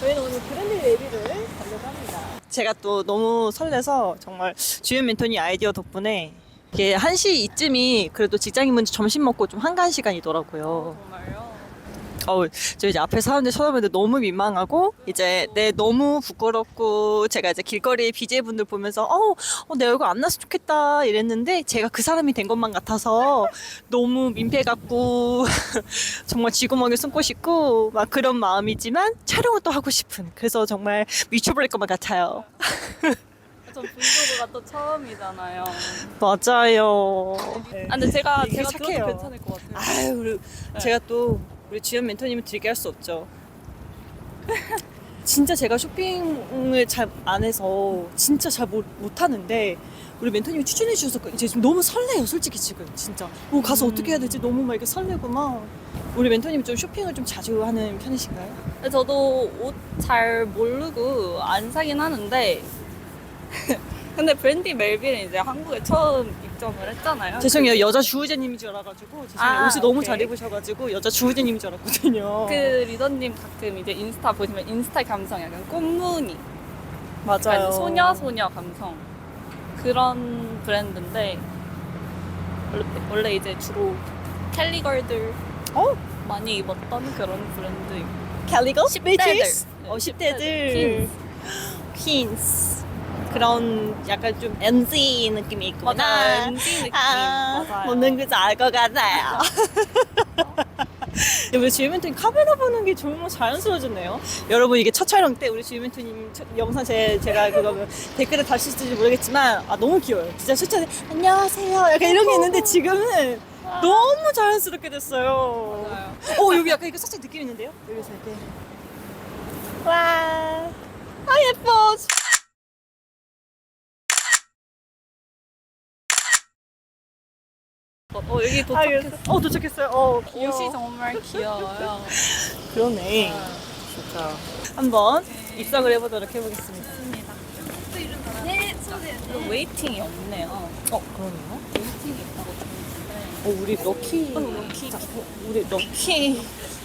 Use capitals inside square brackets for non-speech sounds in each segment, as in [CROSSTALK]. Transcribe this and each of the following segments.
저희는 오늘 브랜드 레비를 가려고 합니다. 제가 또 너무 설레서 정말 주연 멘토니 아이디어 덕분에 이게 1시 이쯤이 그래도 직장인분 점심 먹고 좀 한가한 시간이더라고요. 정말요? 어우, 저 이제 앞에 사람들 쳐다보는데 너무 민망하고, 이제, 네, 너무 부끄럽고, 제가 이제 길거리 BJ분들 보면서, 어, 어, 내 얼굴 안 났으면 좋겠다, 이랬는데, 제가 그 사람이 된 것만 같아서, 너무 민폐 같고, [LAUGHS] 정말 쥐구멍에 숨고 싶고, 막 그런 마음이지만, 촬영을 또 하고 싶은, 그래서 정말 미쳐버릴 것만 같아요. [LAUGHS] 전 브이로그가 또 처음이잖아요. 맞아요. 아, 근데 제가 되게 제가 착해요. 들어도 괜찮을 것 같아요. 아유, 우리, 제가 또 우리 주연 멘토님을 들게 할 수 없죠. [LAUGHS] 진짜 제가 쇼핑을 잘 안 해서 진짜 잘 못, 못 하는데 우리 멘토님이 추천해 주셔서 이제 지금 너무 설레요, 솔직히 지금 진짜. 뭐 가서 어떻게 해야 될지 너무 막 이렇게 설레고 막. 우리 멘토님 좀 쇼핑을 좀 자주 하는 편이신가요? 저도 옷 잘 모르고 안 사긴 하는데 근데 브랜디 멜빈은 이제 한국에 처음 입점을 했잖아요. 죄송해요, 여자 주우재님인 줄 알아가지고 죄송해요. 아, 옷을 너무 오케이. 잘 입으셔가지고 여자 주우재님인 줄 알았거든요. 그 리더님 가끔 이제 인스타 보시면 인스타 감성 약간 꽃무늬 맞아요. 소녀 소녀 감성 그런 브랜드인데 원래, 원래 이제 주로 캘리걸들 어? 많이 입었던 그런 브랜드 캘리거? 10대들. 어, 10대들. 퀸스. 퀸스. 그런 약간 좀 MZ 느낌이 있구나. 맞아요 MG 느낌 아, 맞아요 뭔 글지 알것 같아요. 우리 주유멘토님 카메라 보는 게 정말 자연스러워졌네요. 여러분 이게 첫 촬영 때 우리 주유멘토님 첫- 영상 제, 제가 그거 뭐 댓글에 다실지 모르겠지만 아 너무 귀여워요. 진짜 첫 안녕하세요. 약간 이런 게 있는데 지금은 너무 자연스럽게 됐어요. 맞아요. 어 여기 약간 이거 살짝 느낌 있는데요? 여기서 이렇게 와, 아 예뻐. 어, 어, 여기 아, 도착했어 그래서- 어 도착했어요. 어 귀여워. 옷이 정말 귀여워요 [LAUGHS] 그러네. 진짜 한번 입성을 해보도록 해보겠습니다. 그리고 웨이팅이 없네요 어 그러네요. 웨이팅이 있다고 들었는데 어 우리 럭키. 어, 럭키. 자, 어, 우리 럭키.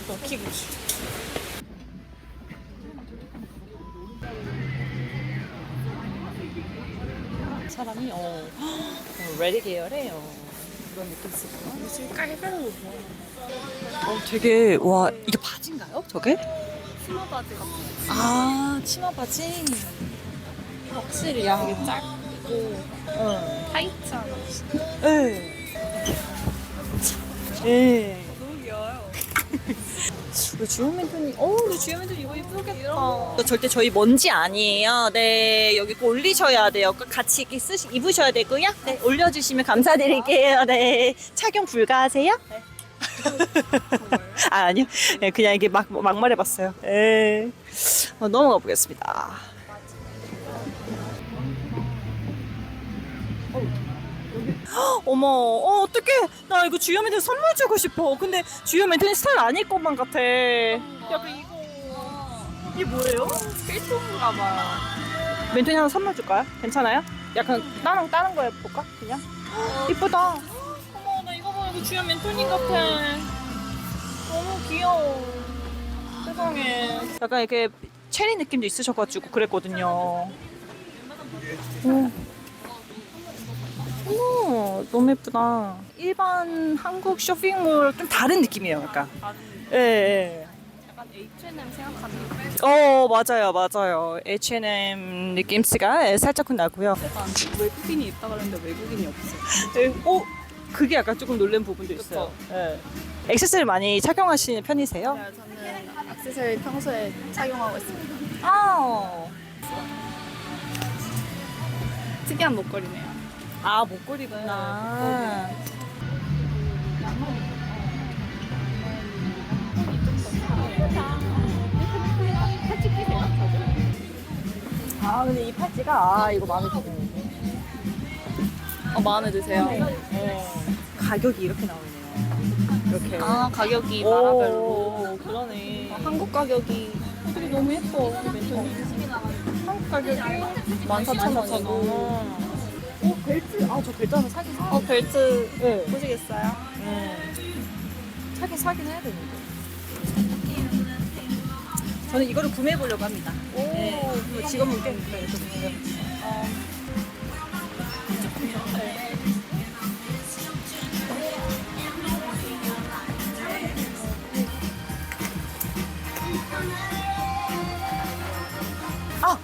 럭키. 사람이 어, [GASPS] 어 레디 계열이에요. 그런 느낌 쓰고. 옷이 깔깔로 어 되게 와 이게 바지인가요? 저게? 치마 바지 같은 아 치마 바지. 확실히 야. 되게 짧고 응. 타이트한 옷이 예. 예. 우리 멘토님, 어, 우리 주연 멘토님 이거 예쁘겠다. 절대 저희 먼지 아니에요. 네, 여기 꼭 올리셔야 돼요. 꼭 같이 이렇게 쓰시, 입으셔야 되고요. 네, 올려주시면 감사드릴게요. 네, 착용 불가하세요? 네. 아, 아니요. 네, 그냥 이게 막, 막 말해 봤어요. 네. 어, 넘어가 보겠습니다. 어 머, 어, 어떡해. 나 이거 주연 멘토 선물 주고 싶어. 근데 주연 멘토님 스타일 아닐 것만 같아. 약간 이거. 이게 뭐예요? 필통인가 봐요 멘토님 하나 선물 줄까요? 괜찮아요? 약간 다른, 다른 거 해볼까? 그냥? 이쁘다. 어머, 나 이거 봐. 이거 주연 멘토님 같아. 너무 귀여워. 세상에. 약간 이렇게 체리 느낌도 있으셔가지고 그랬거든요. 오. 어머, 너무 예쁘다. 일반 한국 쇼핑몰 좀 다른 느낌이에요, 약간. 다른 예, 예. 약간 H&M 생각하는 어, 맞아요, 맞아요. H&M 느낌스가 살짝 나고요. 약간 외국인이 있다 그랬는데 외국인이 없어 네, 어, 그게 약간 조금 놀란 부분도 있어요. 예. 액세서리 많이 착용하시는 편이세요? 네, 저는 액세서리 평소에 착용하고 있습니다 아, 특이한 목걸이네요 아 목걸이구나. 아 근데 이 팔찌가 아 이거 마음에 드네요. 어, 마음에 드세요? 네. 가격이 이렇게 나오네요. 이렇게. 아 가격이 오, 나라별로 그러네. 어, 한국 가격이 되게 너무 예뻐. 한국 가격이 14,000원이고 어 벨트. 아 저 벨트 하나 사긴 사. 어 벨트 네. 보시겠어요? 음. 사긴 사긴 해야 되는데. 저는 이거를 구매해 보려고 합니다. 오. 네. 뭐 직원분 꽤 있어요. 저 보면. 어, 아!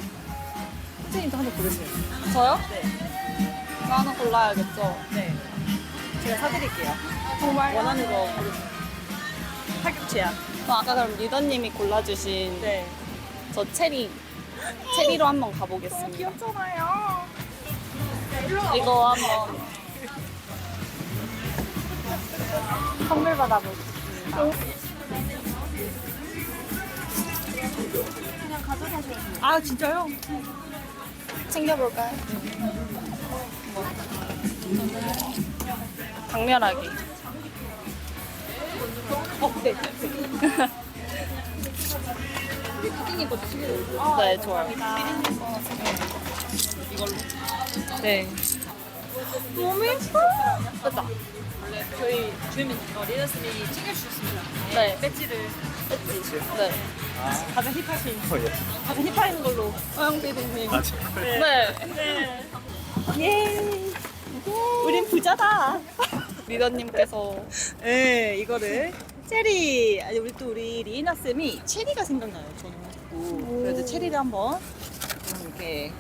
선생님도 하나 고르세요. 저요? 네. 저 하나 골라야겠죠. 네. 제가 사드릴게요. 정말 원하는 거 고르세요. 파격 제약. 저 아까 그럼 리더님이 골라주신 네. 저 체리 체리로 한번 가보겠습니다. 귀엽잖아요. 이거 한번 선물 받아보겠습니다. 아, 진짜요? 챙겨볼까요? 강렬하게. 어, 네. [LAUGHS] 네, 좋아요. 이걸로. 네. 너무 예뻐. 됐다. 저희 주민 어, 리더스님이 챙겨주셨습니다. 네. 배지를. 네. 가장 힙하신. 어, 예. 가장 힙하신 걸로. 허영 PD님. 아, 정말. 네. 네. 예. 부자다. 리더님께서 네, 이거를 체리. 아니 우리 또 우리 리나 쌤이 체리가 생각나요. 저는 자꾸. 그래서 체리를 한번 좀 이렇게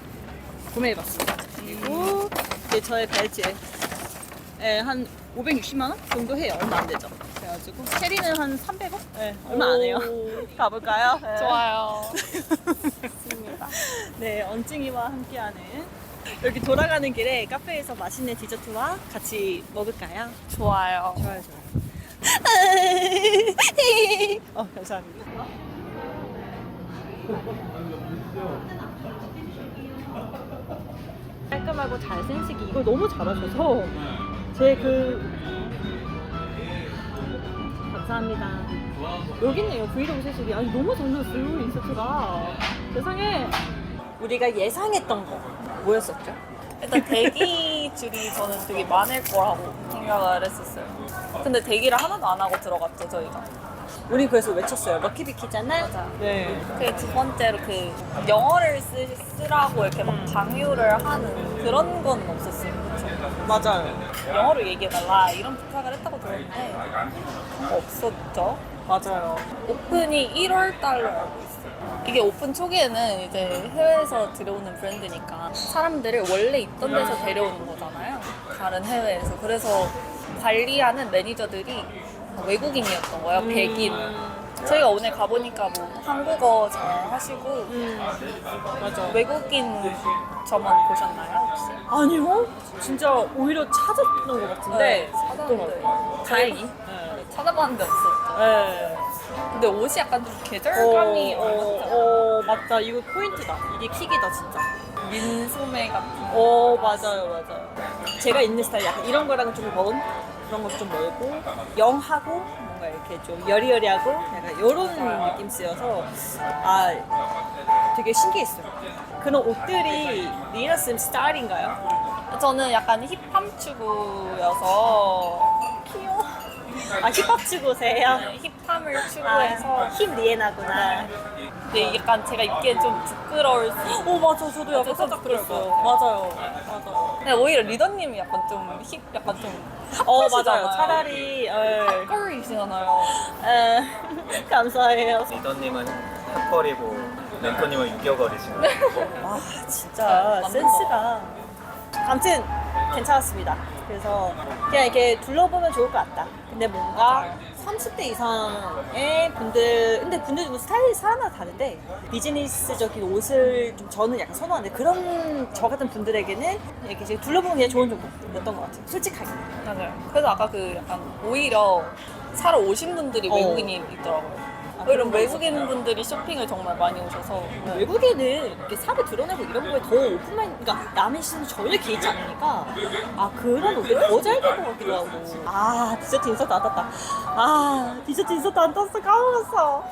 구매해봤습니다. 그리고 이제 저의 벨트. 예, 한 560만 원 정도 해요. 얼마 안 되죠. 그래가지고 체리는 한 300원? 네, 얼마 안 해요. 오. [LAUGHS] 가볼까요? 네. 좋아요. [LAUGHS] 좋습니다. 네, 언증이와 함께하는 여기 돌아가는 길에 카페에서 맛있는 디저트와 같이 먹을까요? 좋아요. 좋아요, 좋아요. [LAUGHS] 어, 감사합니다. 깔끔하고 잘생기기 이걸 너무 잘하셔서 제 그 감사합니다. 여기 있네요 브이로그 세속이 아니 너무 잘 나왔어요 인서트가 세상에 우리가 예상했던 거 뭐였었죠? 일단 대기 줄이 저는 되게 많을 거라고 생각을 했었어요. 근데 대기를 하나도 안 하고 들어갔죠, 저희가. 우리 그래서 외쳤어요 럭키비키잖아 맞아. 네 그 두 번째로 그 영어를 쓰, 쓰라고 이렇게 막 강요를 하는 그런 건 없었어요. 그쵸? 맞아요 영어로 얘기해달라 이런 부탁을 했다고 들었는데 없었죠. 맞아요 오픈이 1월 달로 알고 있어요. 이게 오픈 초기에는 이제 해외에서 들여오는 브랜드니까 사람들을 원래 있던 데서 데려오는 거잖아요. 다른 해외에서. 그래서 관리하는 매니저들이 외국인이었던 거예요. 백인. 저희가 오늘 가보니까 뭐 한국어 잘 하시고 음 맞아 외국인 점원 보셨나요 혹시? 아니요 진짜 오히려 찾았던 것 같은데 네, 찾았는데 다행히 찾아봤는데 없었죠. 네. 근데 옷이 약간 좀 계절감이 어. 어, 어, 맞다. 이거 포인트다. 이게 킥이다, 진짜. 민소매 같은. 어, 맞아요, 맞아요. 제가 있는 스타일 약간 이런 거랑은 좀 먼 그런 것도 좀 멀고 영하고 뭔가 이렇게 좀 여리여리하고 약간 이런 느낌 쓰여서 아 되게 신기했어요. 그런 옷들이 리나 쌤 스타일인가요? 저는 약간 힙함 추구여서. 아 힙합 추구세요? 힙함을 아, 추구해서 힙 리에나구나. 근데 약간 제가 입기엔 좀 부끄러울 수 오 맞아, 저도 약간 좀 살짝 그랬어요. 부끄러워요. 맞아요, 맞아요. 근데 오히려 리더님이 약간 좀 힙, 약간 좀 어. 맞아요. 차라리 에, 핫걸이시잖아요. 에, [LAUGHS] 감사해요. 리더님은 핫거리고 멘토님은 유격거리시고 와 진짜 맞는 거. 센스가. 아무튼 괜찮았습니다. 그래서 그냥 이렇게 둘러보면 좋을 것 같다. 근데 뭔가 30대 이상의 분들, 근데 분들도 뭐 스타일이 사람마다 다른데 비즈니스적인 옷을 좀 저는 약간 선호하는데 그런 저 같은 분들에게는 이렇게 이제 둘러보는 게 좋은 정도였던 것 같아요. 솔직하게. 맞아요. 그래서 아까 그 약간 오히려 사러 오신 분들이 어. 외국인이 있더라고요. 그런 거 외국인 분들이 쇼핑을 정말 많이 오셔서 외국에는 이렇게 살을 드러내고 이런 거에 더 오픈만, 그러니까 남의 시선이 전혀 개의치 않으니까, 아, 그런 옷이 더 잘 될 것 같기도 하고. 아, 디저트 인서트 안 땄다. 아, 디저트 인서트 안 땄어. 까먹었어.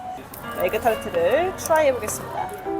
에그 타르트를 트라이 해보겠습니다.